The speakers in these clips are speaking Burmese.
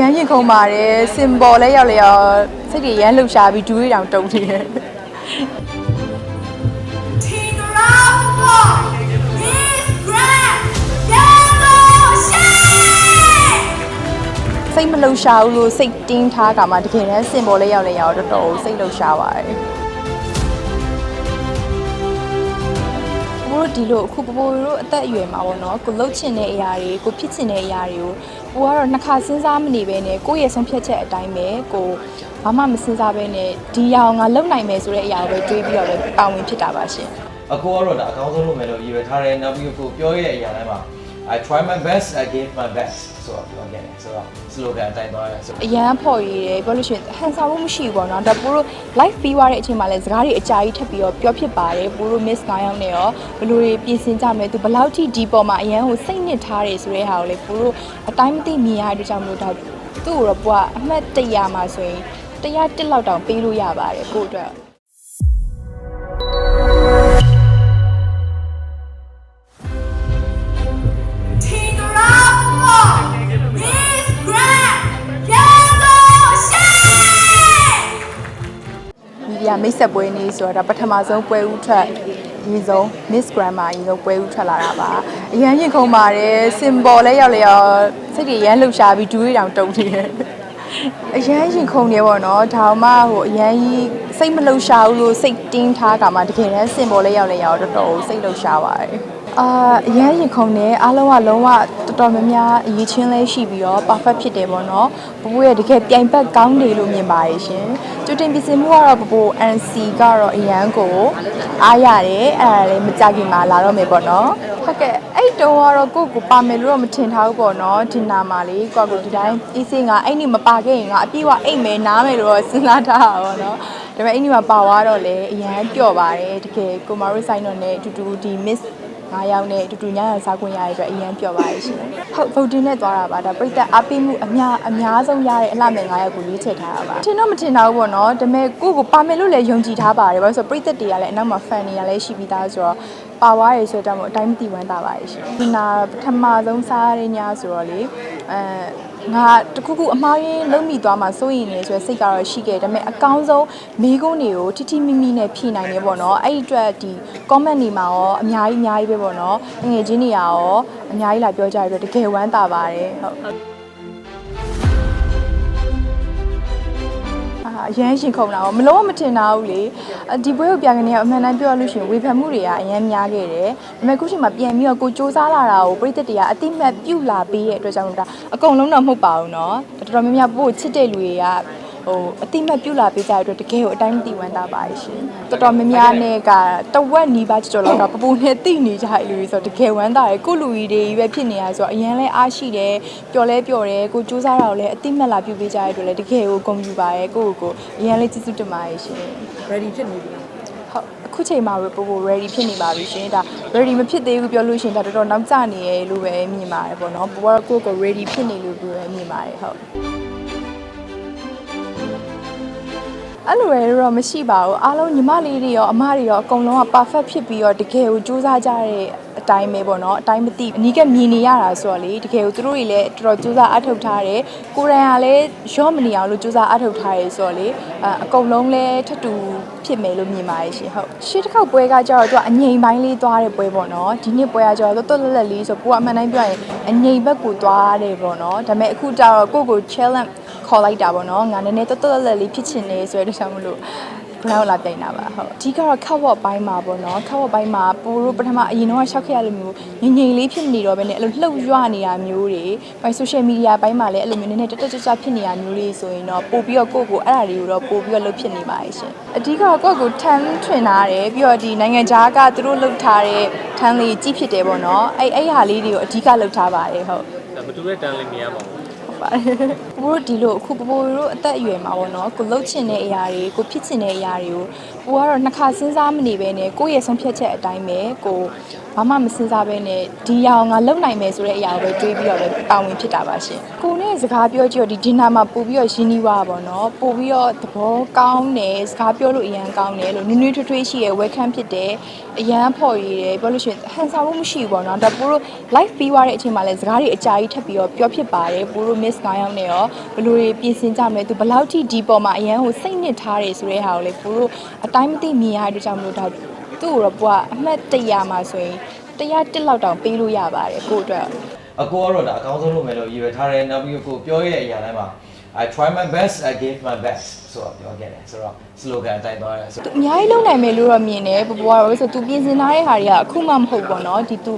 ရန်ရင်ခုန်ပါတယ်စင်ပေါ်လဲရောက်လေရောစိတ်တွေရမ်းလှုပ်ရှားပြီးဒူးရီတောင်တုံနေတယ် Team Bravo! Miss Grand! Yellow Shade! စိတ်မလှုပ်ရှားဘူးလို့စိတ်တင်းထားကမှတကယ်တမ်းစင်ပေါ်လဲရောက်လေရောတော်တော်စိတ်လှုပ်ရှားပါတယ် တို့ဒီလိုအခုပပိုတို့အသက်အရွယ်မှာပေါ့နော်ကိုလှုပ်ချင်တဲ့အရာတွေကိုဖြစ်ချင်တဲ့အရာတွေကိုကိုကတော့နှစ်ခါစဉ်းစားမနေပဲနဲ့ကိုယ့်ရဲ့ဆုံးဖြတ်ချက်အတိုင်းပဲကိုဘာမှမစဉ်းစားပဲနဲ့ဒီအရာကိုငါလုပ်နိုင်မယ်ဆိုတဲ့အရာကိုပဲတွေးပြီးတော့ပဲပါဝင်ဖြစ်တာပါရှင်အကိုကတော့ဒါအကောင်းဆုံးလုပ်မယ်လို့ရည်ရွယ်ထားတယ်နောက်ပြီးကိုပြောရတဲ့အရာတိုင်းမှာ I try my best I give my best ဆိုတော့ပြောခဲ့တယ်ဆိုတော့ slogan အတိုင်းသွားရဲဆိုအရန်ဖော်ရည်တယ်ပြောလို့ရှိရင်ဟန်ဆောင်မှုမရှိဘူးပေါ့နော်ဒါပို့လို့ live ပြီးသွားတဲ့အချိန်မှာလည်းစကားတွေအကြာကြီးထပ်ပြီးတော့ပြောဖြစ်ပါတယ်ပို့လို့ miss 9ရောက်နေရောဘယ်လိုတွေပြင်ဆင်ကြမလဲသူဘယ်လောက်ထိဒီပေါ်မှာအရန်ကိုစိတ်နစ်ထားတယ်ဆိုတဲ့ဟာကိုလေပို့လို့အတိုင်းမသိမြင်ရတဲ့ကြောင့်မလို့ဒါသူ့ကိုတော့ပွားအမှတ်တရမှာဆိုရင်တရားတစ်လောက်တောင်ပေးလို့ရပါတယ်ကို့အတွက် မီဒီယာမိတ်ဆက်ပွဲနေ့ဆိုတော့ဒါပထမဆုံးပွဲဦးထွက်ရင်းဆုံး Miss Grandma ရင်းဆုံးပွဲဦးထွက်လာတာပါအရန်ရင်ခုန်ပါတယ်စင်ပေါ်လဲရောက်လေရောစိတ်တွေရမ်းလှုပ်ရှားပြီးဒူးရီတောင်တုံနေတယ်အရန်ရင်ခုန်နေပေါ့နော်ဒါမှဟိုအရန်ကြီးစိတ်မလှုပ်ရှားဘူးလို့စိတ်တင်းထားကမှတကယ်တမ်းစင်ပေါ်လဲရောက်လေရောတော်တော်စိတ်လှုပ်ရှားပါတယ် အာအရန်ရင်ခုန်နေအားလုံးကလုံးဝတော်တော်များများအရေးချင်းလဲရှိပြီးတော့ perfect ဖြစ်တယ်ပေါ့နော်ပပရဲ့တကယ်ပြိုင်ဘက်ကောင်းတယ်လို့မြင်ပါတယ်ရှင်ကြိုတင်ပြင်ဆင်မှုကတော့ပပ NC ကတော့အရန်ကိုအားရတယ်အဲ့ဒါလည်းမကြခင်မှာလာတော့မယ်ပေါ့နော်ဟုတ်ကဲ့အဲ့တုန်းကတော့ကိုယ့်ကိုပါမယ်လို့တော့မထင်ထားဘူးပေါ့နော်ဒီနာမှာလေကိုယ့်ကိုဒီတိုင်းအေးစင်းကအဲ့ဒီမပါခဲ့ရင်ကအပြည့်ဝအိတ်မယ်နားမယ်လို့တော့စဉ်းစားထားတာပေါ့နော်ဒါပေမဲ့အဲ့ဒီမှာပါသွားတော့လေအရန်ပျော့ပါတယ်တကယ်ကိုမာရိုဆိုင်တော့နဲ့အတူတူဒီ miss ငါးယောက်နဲ့အတူတူညရစားခွင့်ရတဲ့အတွက်အရင်ပြောပါရရှင်ဟုတ် voting နဲ့သွားတာပါဒါပြိသက်အားပေးမှုအများအများဆုံးရတဲ့အလှမဲ့ငါးယောက်ကိုရွေးချယ်ထားတာပါထင်တော့မထင်တော့ဘူးပေါ့နော်ဒါပေမဲ့ကိုယ့်ကိုပါမယ်လို့လည်းယုံကြည်ထားပါတယ်ဘာလို့လဲဆိုတော့ပြိသက်တွေကလည်းအနောက်မှာ fan တွေကလည်းရှိပြီးသားဆိုတော့ပါသွားရဆိုတော့အတိုင်းမသိဝမ်းသာပါရရှင်ဒီနာပထမဆုံးစားရတဲ့ညဆိုတော့လေအဲ ငါတခုခုအမှားရင်းလုံးမိသွားမှစိုးရင်နေဆိုရယ်စိတ်ကတော့ရှိခဲ့တယ်ဒါပေမဲ့အကောင်းဆုံးမိကုန်းတွေကိုထိထိမိမိနဲ့ဖြည့်နိုင်တယ်ပေါ့နော်အဲ့ဒီအတွက်ဒီ comment တွေမှာရောအများကြီးအများကြီးပဲပေါ့နော်ငွေချင်းတွေရောအများကြီးလာပြောကြရတဲ့အတွက်တကယ်ဝမ်းသာပါတယ်ဟုတ် အာအရန်ရှင်ခုန်တာရောမလုံးဝမထင်တာဘူးလေအဒီပွဲကိုပြကနေကအမှန်တမ်းပြောရလို့ရှိရင်ဝေဖန်မှုတွေကအရန်များခဲ့တယ်ဒါပေမဲ့ခုချိန်မှာပြန်ပြီးတော့ကိုစူးစမ်းလာတာကိုပြည်သက်တွေကအတိမတ်ပြုတ်လာပေးတဲ့အတွက်ကြောင့်မို့ဒါအကုန်လုံးတော့မဟုတ်ပါဘူးเนาะတော်တော်များများပို့ချစ်တဲ့လူတွေက ဟိုအတိမတ်ပြုတ်လာပေးကြတဲ့အတွက်တကယ်ကိုအတိုင်းမသိဝမ်းသာပါရှင်တော်တော်များများနဲ့ကတဝက်နီးပါးကြော်လောက်ကပပူနဲ့တိနေကြတဲ့လူတွေဆိုတော့တကယ်ဝမ်းသာတယ်ကိုလူကြီးတွေပဲဖြစ်နေရဆိုတော့အရန်လဲအားရှိတယ်ပျော်လဲပျော်တယ်ကိုစူးစမ်းတာကိုလည်းအတိမတ်လာပြုတ်ပေးကြတဲ့အတွက်လည်းတကယ်ကိုဂုဏ်ယူပါတယ်ကိုကိုကိုအရန်လေးကျေးဇူးတင်ပါတယ်ရှင် ready ဖြစ်နေပြီလားဟုတ်အခုချိန်မှာပဲပို့ပို့ ready ဖြစ်နေပါပြီရှင်ဒါ ready မဖြစ်သေးဘူးပြောလို့ရှရင်ဒါတော်တော်နောက်ကျနေရလို့ပဲမြင်ပါတယ်ပေါ့နော်ပို့ကတော့ကိုယ့်ကို ready ဖြစ်နေလို့ပဲမြင်ပါတယ်ဟုတ် အဲ့လိုရတော့မရှိပါဘူးအားလုံးညီမလေးတွေရောအမတွေရောအကုန်လုံးက perfect ဖြစ်ပြီးတော့တကယ်ကိုစူးစမ်းကြတဲ့အတိုင်းပဲပေါ့နော်အတိုင်းမသိအနီးကမြင်နေရတာဆိုတော့လေတကယ်ကိုသူတို့တွေလည်းတော်တော်စူးစမ်းအထောက်ထားတယ်ကိုရန်ကလည်းရော့မနေအောင်လို့စူးစမ်းအထောက်ထားရဲဆိုတော့လေအအကုန်လုံးလည်းထပ်တူဖြစ်မယ်လို့မြင်ပါတယ်ရှင်ဟုတ်ရှေ့တစ်ခေါက်ပွဲကကြတော့သူကအငိမ်ပိုင်းလေးသွားတဲ့ပွဲပေါ့နော်ဒီနှစ်ပွဲကကြတော့တော်တော်လက်လက်လေးဆိုပိုကအမှန်တိုင်းပြောရင်အငိမ်ဘက်ကိုသွားတယ်ပေါ့နော်ဒါပေမဲ့အခုကျတော့ကိုယ့်ကို challenge ခေါ်လိုက်တာပေါ့နော်ငါနည်းနည်းတော်တော်လက်လက်လေးဖြစ်ချင်နေဆိုတဲ့တခြားမလို့ ground လာပြိုင်တာပါဟုတ်အဓိကတော့ cover ဘိုင်းမှာပေါ့နော် cover ဘိုင်းမှာပိုလို့ပထမအရင်တော့ရှောက်ခဲ့ရလို့မျိုးငငိမ်လေးဖြစ်နေတော့ပဲねအဲ့လိုလှုပ်ရွနေတာမျိုးတွေဘိုင် social media ဘိုင်းမှာလည်းအဲ့လိုမျိုးနည်းနည်းတက်တက်ကြွကြွဖြစ်နေတာမျိုးတွေဆိုရင်တော့ပို့ပြီးတော့ကိုယ့်ကိုအဲ့ဒါတွေကိုတော့ပို့ပြီးတော့လှုပ်ဖြစ်နေပါရဲ့ရှင်အဓိကတော့ကိုယ့်ကိုထမ်းထွင်ထားတယ်ပြီးတော့ဒီနိုင်ငံခြားကသူတို့လှုပ်ထားတဲ့ထမ်းလေးကြီးဖြစ်တယ်ပေါ့နော်အဲ့အဲ့ဟာလေးတွေကိုအဓိကလှုပ်ထားပါတယ်ဟုတ်ဒါမတူတဲ့တန်းလေးမြင်ရမှာပေါ့ဟုတ် ပါတယ်ဘိုးတို့ဒီလိုအခုပပိုတို့အသက်အရွယ်မှာပေါ့နော်ကိုလှုပ်ချင်တဲ့အရာတွေကိုဖြစ်ချင်တဲ့အရာတွေကိုဘ ကိုကတော့နှစ်ခါစဉ်းစားမနေပဲနဲ့ကိုယ့်ရဲ့ဆုံးဖြတ်ချက်အတိုင်းပဲကိုဘာမှမစဉ်းစားပဲနဲ့ဒီအရာကိုငါလုပ်နိုင်မယ်ဆိုတဲ့အရာကိုပဲတွေးပြီးတော့ပဲပါဝင်ဖြစ်တာပါရှင်ကိုနဲ့စကားပြောကြည့်တော့ဒီဒင်နာမှာပို့ပြီးတော့ရင်းနှီးသွားပါတော့နော်ပို့ပြီးတော့သဘောကောင်းတယ်စကားပြောလို့အရန်ကောင်းတယ်လို့နွေးနွေးထွေးထွေးရှိရယ် welcome ဖြစ်တယ်အရန်ဖော်ရည်တယ်ပြောလို့ရှိရင်ဟန်ဆောင်မှုမရှိဘူးပေါ့နော်ဒါပို့လို့ live ပြီးသွားတဲ့အချိန်မှာလည်းစကားတွေအကြာကြီးထပ်ပြီးတော့ပြောဖြစ်ပါတယ်ပို့လို့ miss 9ရောက်နေရောဘယ်လိုတွေပြင်ဆင်ကြမလဲသူဘယ်လောက်ထိဒီပေါ်မှာအရန်ကိုစိတ်နစ်ထားတယ်ဆိုတဲ့ဟာကိုလေပို့လို့အတိုင်းမသိမြင်ရတဲ့အတွက်ကြောင့်မလို့ဒါသူ့ကိုတော့ပို့ကအမှတ်တရမှာဆိုရင်တရားတစ်လောက်တောင်ပေးလို့ရပါတယ်ကို့အတွက်အကိုကတော့ဒါအကောင်းဆုံးလုပ်မယ်လို့ရည်ရွယ်ထားတယ်နောက်ပြီးကိုပြောရဲ့အရာတိုင်းမှာ I try my best I give my best ဆိုတော့ပြောခဲ့တယ်ဆိုတော့ slogan အတိုင်းသွားတယ်ဆိုသူအများကြီးလုံနိုင်မယ်လို့တော့မြင်တယ်ပပွားတော့ဆိုသူပြင်ဆင်ထားတဲ့ဟာတွေကအခုမှမဟုတ်ပေါ့နော်ဒီသူ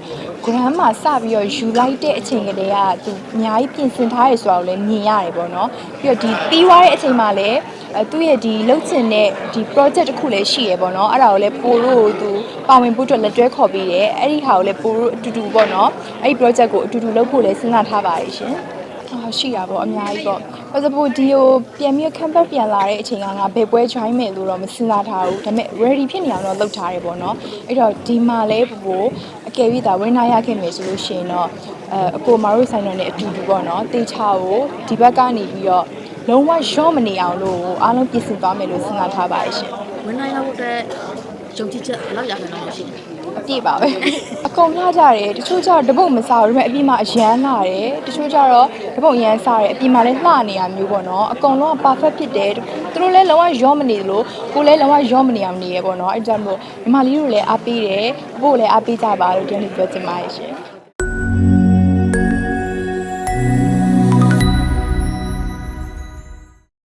grand မှာစပြီးတော့ယူလိုက်တဲ့အချိန်ကတည်းကသူအများကြီးပြင်ဆင်ထားရဆိုတော့လည်းမြင်ရတယ်ပေါ့နော်ပြီးတော့ဒီပြီးသွားတဲ့အချိန်မှာလည်းအဲ သူ့ရဲ့ဒီလှုပ်ချင်တဲ့ဒီ project တစ်ခုလည်းရှိရပေါ့နော်အဲ့ဒါကိုလည်းပိုလို့သူပါဝင်ဖို့အတွက်လက်တွဲခေါ်ပြီးတယ်အဲ့ဒီဟာကိုလည်းပိုလို့အတူတူပေါ့နော်အဲ့ဒီ project ကိုအတူတူလုပ်ဖို့လည်းစဉ်းစားထားပါတယ်ရှင်အာရှိတာပေါ့အများကြီးပေါ့ဘာလို့ပိုဒီကိုပြန်ပြီး campus ပြန်လာတဲ့အချိန်ကငါဘယ်ပွဲ join မယ်လို့တော့မစဉ်းစားထားဘူးဒါပေမဲ့ ready ဖြစ်နေအောင်တော့လုပ်ထားတယ်ပေါ့နော်အဲ့တော့ဒီမှာလဲပို့ပို့အကယ်၍ဒါဝင်နာရခဲ့မယ်ဆိုလို့ရှိရင်တော့အဲအကိုမတို့ဆိုင်တော်နဲ့အတူတူပေါ့နော်တေချာကိုဒီဘက်ကနေပြီးတော့ လုံးဝရော့မနေအောင်လို့အားလုံးပြင်ဆင်သွားမယ်လို့စဉ်းစားထားပါတယ်ရှင်ဝင်နိုင်ရောက်တဲ့ယုံကြည်ချက်ဘယ်လောက်ရမှန်းတော့ရှိတယ်အပြည့်ပါပဲအကုန်လှကြတယ်တချို့ကျတော့တပုတ်မစားဘူးဒါပေမဲ့အပြည့်မှာအရန်လှတယ်တချို့ကျတော့တပုတ်ရန်စားတယ်အပြည့်မှာလည်းလှနေရမျိုးပေါ့နော်အကုန်လုံးက perfect ဖြစ်တယ်သူတို့လည်းလုံးဝရောမနေသလိုကိုယ်လည်းလုံးဝရောမနေအောင်နေရပေါ့နော်အဲကြောင့်မို့ညီမလေးတို့လည်းအားပေးတယ်ဘို့လည်းအားပေးကြပါလို့ဒီနေ့ပြောချင်ပါတယ်ရှင်